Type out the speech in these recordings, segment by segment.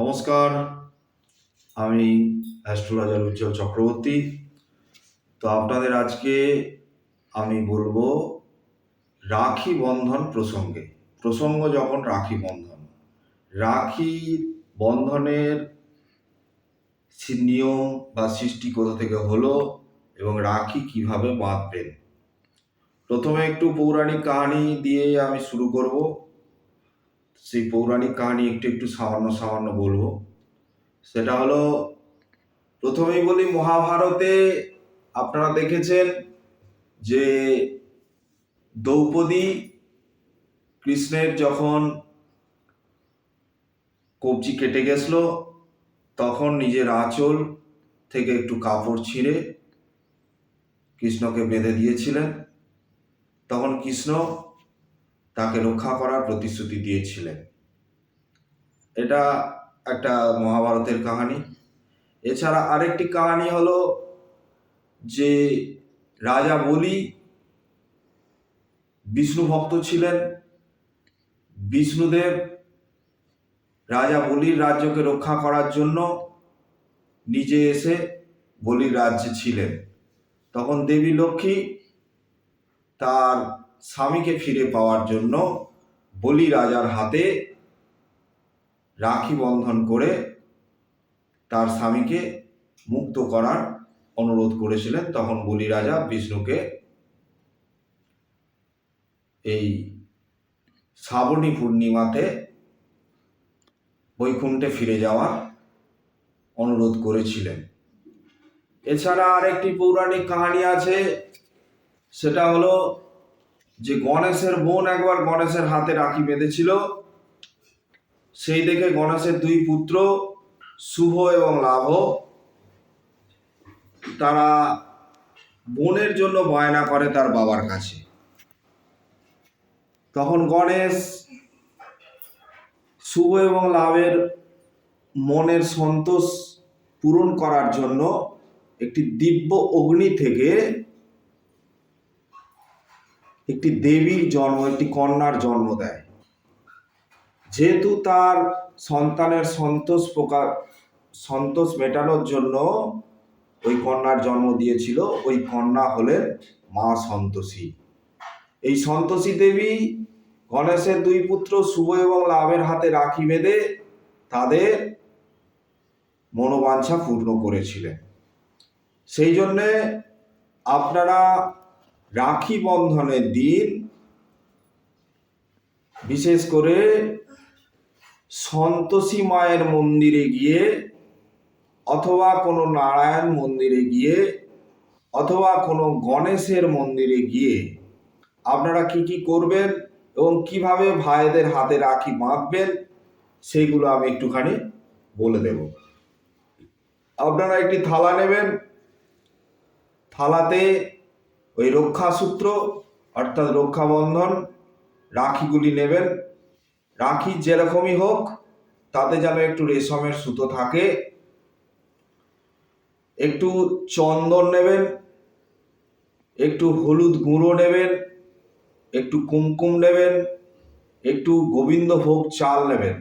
নমস্কার, আমি অ্যাস্ট্রোলজার উজ্জ্বল চক্রবর্তী। তো আপনাদের আজকে আমি বলব রাখি বন্ধন প্রসঙ্গে। প্রসঙ্গ যখন রাখি বন্ধন, রাখি বন্ধনের নিয়ম বা সৃষ্টি কোথা থেকে হলো এবং রাখি কীভাবে বাঁধবেন? প্রথমে একটু পৌরাণিক কাহিনী দিয়ে আমি শুরু করব। সেই পৌরাণিক কাহিনী একটু একটু সামান্য সামান্য বলব। সেটা হলো, প্রথমেই বলি, মহাভারতে আপনারা দেখেছেন যে দ্রৌপদী কৃষ্ণের যখন কবজি কেটে গেছিল, তখন নিজের আঁচল থেকে একটু কাপড় ছিঁড়ে কৃষ্ণকে বেঁধে দিয়েছিলেন। তখন কৃষ্ণ তাকে রক্ষা করার প্রতিশ্রুতি দিয়েছিলেন। এটা একটা মহাভারতের কাহিনী। এছাড়া আরেকটি কাহিনী হলো যে রাজা বলি বিষ্ণু ভক্ত ছিলেন। বিষ্ণুদেব রাজা বলির রাজ্যকে রক্ষা করার জন্য নিজে এসে বলির রাজ্যে ছিলেন। তখন দেবী লক্ষ্মী তার স্বামীকে ফিরে পাওয়ার জন্য বলি রাজার হাতে রাখি বন্ধন করে তার স্বামীকে মুক্ত করার অনুরোধ করেছিলেন। তখন বলি রাজা বিষ্ণুকে এই শ্রাবণী পূর্ণিমাতে বৈকুণ্ঠে ফিরে যাওয়ার অনুরোধ করেছিলেন। এছাড়া আরেকটি পৌরাণিক কাহিনী আছে, সেটা হলো যে গণেশের বোন একবার গণেশের হাতে রাখি বেঁধেছিল, সেই দেখে গণেশের দুই পুত্র, শুভ এবং লাভ। তারা বোনের জন্য বায়না করে তার বাবার কাছে। তখন গণেশ শুভ এবং লাভের মনের সন্তোষ পূরণ করার জন্য একটি দিব্য অগ্নি থেকে একটি দেবীর জন্ম, একটি কন্যার জন্ম দেয়। যেহেতু তার সন্তানের সন্তোষ প্রকার, সন্তোষ মেটানোর জন্য ওই কন্যার জন্ম দিয়েছিল, ওই কন্যা হলেন মা সন্তোষী। এই সন্তোষী দেবী গণেশের দুই পুত্র শুভ এবং লাভের হাতে রাখি বেঁধে তাদের মনোবাঞ্ছা পূর্ণ করেছিলেন। সেই জন্যে আপনারা রাখি বন্ধনের দিন, বিশেষ করে সন্তোষী মায়ের মন্দিরে গিয়ে অথবা কোনো নারায়ণ মন্দিরে গিয়ে অথবা কোনো গণেশের মন্দিরে গিয়ে আপনারা কি কি করবেন এবং কীভাবে ভাইদের হাতে রাখি বাঁধবেন সেইগুলো আমি একটুখানি বলে দেব। আপনারা একটি থালা নেবেন। থালাতে ওই রক্ষাসূত্র অর্থাৎ রক্ষাবন্ধন রাখিগুলি নেবেন। রাখি যেরকমই হোক, তাতে যেন একটু রেশমের সুতো থাকে। একটু চন্দন নেবেন, একটু হলুদ গুঁড়ো নেবেন, একটু কুমকুম নেবেন, একটু গোবিন্দভোগ চাল নেবেন।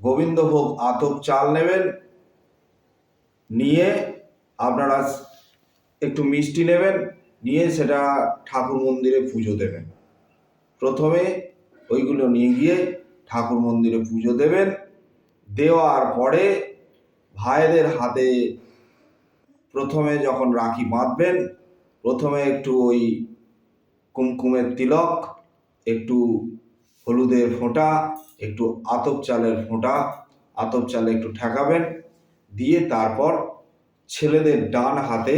গোবিন্দভোগ আতপ চাল নেবেন, নিয়ে আপনারা একটু মিষ্টি নেবেন। নিয়ে সেটা ঠাকুর মন্দিরে পুজো দেবেন। প্রথমে ওইগুলো নিয়ে গিয়ে ঠাকুর মন্দিরে পুজো দেবেন। দেওয়ার পরে ভাইদের হাতে প্রথমে যখন রাখি বাঁধবেন, প্রথমে একটু ওই কুমকুমের তিলক, একটু হলুদের ফোঁটা, একটু আতপ চালের ফোঁটা, আতপ চালে একটু ঠেকাবেন। দিয়ে তারপর ছেলেদের ডান হাতে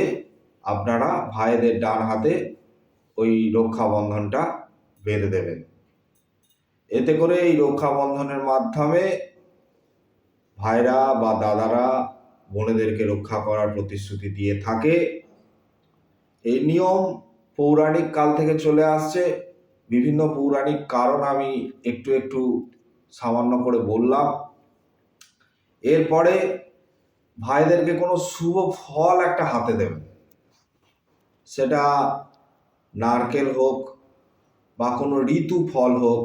আপনারা ভাইদের ডান হাতে ওই রক্ষাবন্ধনটা বেঁধে দেবেন। এতে করে এই রক্ষাবন্ধনের মাধ্যমে ভাইরা বা দাদারা বোনেদেরকে রক্ষা করার প্রতিশ্রুতি দিয়ে থাকে। এই নিয়ম পৌরাণিক কাল থেকে চলে আসছে। বিভিন্ন পৌরাণিক কারণ আমি একটু একটু সামান্য করে বললাম। এরপরে ভাইদেরকে কোনো শুভ ফল একটা হাতে দেবেন সেটা নারকেল হোক বা কোনো ঋতু ফল হোক,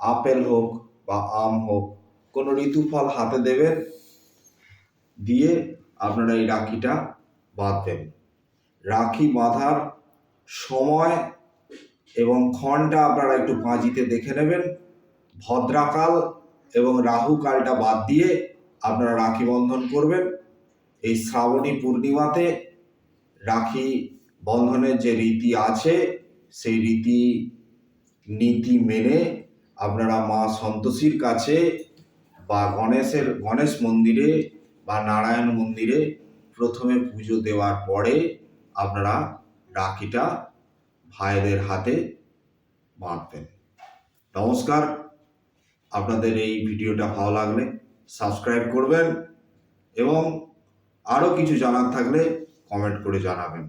আপেল হোক বা আম হোক, কোনো ঋতু ফল হাতে দেবেন দিয়ে আপনারা এই রাখিটা বাঁধবেন। রাখি বাঁধার সময় এবং ক্ষণটা আপনারা একটু পাঁজিতে দেখে নেবেন। ভদ্রাকাল এবং রাহুকালটা বাদ দিয়ে আপনারা রাখি বন্ধন করবেন। এই শ্রাবণী পূর্ণিমাতে রাখি বন্ধনের যে রীতি আছে, সেই রীতি, নীতি মেনে আপনারা মা সন্তোষীর কাছে বা গণেশের, গণেশ মন্দিরে বা নারায়ণ মন্দিরে প্রথমে পুজো দেওয়ার পরে আপনারা রাখিটা ভাইদের হাতে বাঁধবেন। নমস্কার, আপনাদের এই ভিডিওটা ভালো লাগলে সাবস্ক্রাইব করবেন এবং আরও কিছু জানার থাকলে কমেন্ট করে জানাবেন।